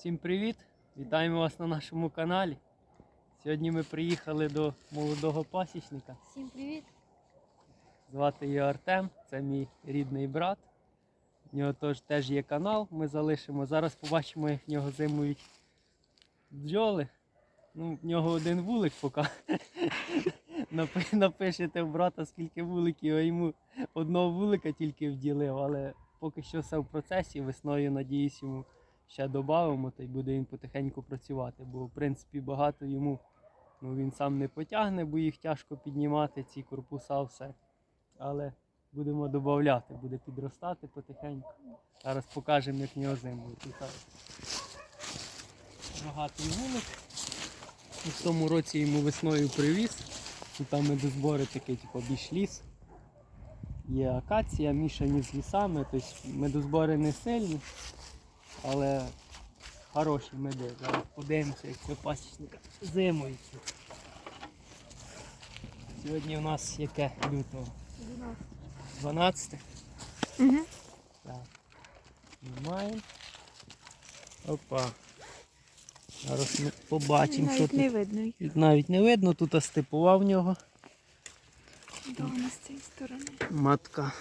Всім привіт! Вітаємо вас на нашому каналі. Сьогодні ми приїхали до молодого пасічника. Всім привіт! Звати його Артем, це мій рідний брат. У нього теж, теж є канал, ми залишимо. Зараз побачимо, як в нього зимують бджоли. Ну, в нього один вулик поки. Напишете в брата, скільки вуликів, а йому одного вулика тільки вділив, але поки що все в процесі. Весною, надіюсь, йому ще додамо, та й буде він потихеньку працювати. Бо в принципі багато йому ну, він сам не потягне, бо їх тяжко піднімати, ці корпуса, все. Але будемо додати, буде підростати потихеньку. Зараз покажемо, як нього. Тут Рогатий вулик. В тому році йому весною привіз. Тут там медозбори такий, типу, більш ліс. Є акація, мішані з лісами, тобто медозбори не сильні, але хороші меди. Зараз подивимося, як це пасічника зимують. Сьогодні у нас яке лютого? 12. Угу. Так. Знімаємо. Опа. Зараз ми побачимо, що Навіть не тут. видно їх. Навіть не видно, тут степова в нього. Да, вона з цієї сторони. Матка.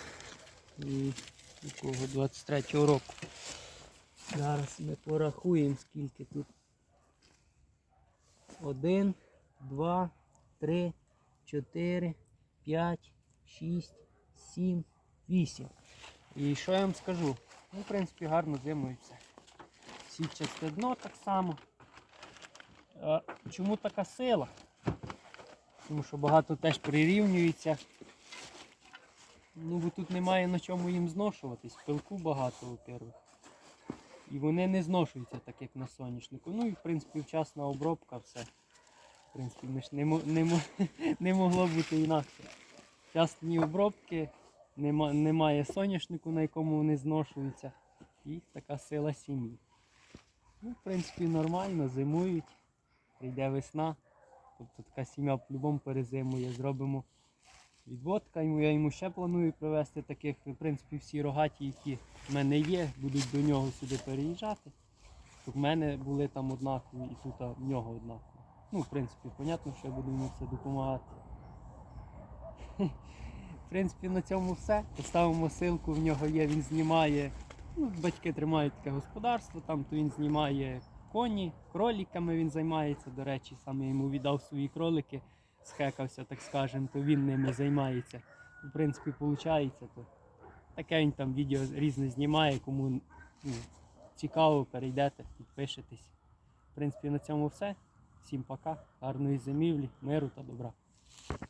І якого 23-го року. Зараз ми порахуємо, скільки тут. Один, два, три, чотири, п'ять, шість, сім, вісім. І що я вам скажу? Ну, в принципі, гарно зимують все. Сітчасте дно так само. А чому така сила? Тому що багато теж прирівнюється. Ну, бо тут немає на чому їм зношуватись. Пилку багато, во-первых. І вони не зношуються так, як на соняшнику. Ну і в принципі вчасна обробка, все. В принципі, ми ж не, не, не могло бути інакше. Вчасні обробки, нема, немає соняшнику, на якому вони зношуються. І така сила сім'ї. Ну, в принципі, нормально, зимують. Прийде весна. Тобто така сім'я по-любому перезимує. Зробимо відводка. Йому, я йому ще планую привезти таких, в принципі, всі рогаті, які в мене є, будуть до нього сюди переїжджати. Щоб в мене були там однакові і тут в нього однакові. Ну, в принципі, понятно, що я буду йому це допомагати. В принципі, на цьому все. Поставимо ссылку, в нього є, він знімає. Ну, батьки тримають таке господарство, там то він знімає коні, кроліками він займається. До речі, саме йому віддав свої кролики, схекався, так скажемо, то він ними займається. В принципі, виходить, то таке він там відео різне знімає, кому ну, цікаво, перейдете, підпишетесь. В принципі, на цьому все. Всім пока, гарної зимівлі, миру та добра.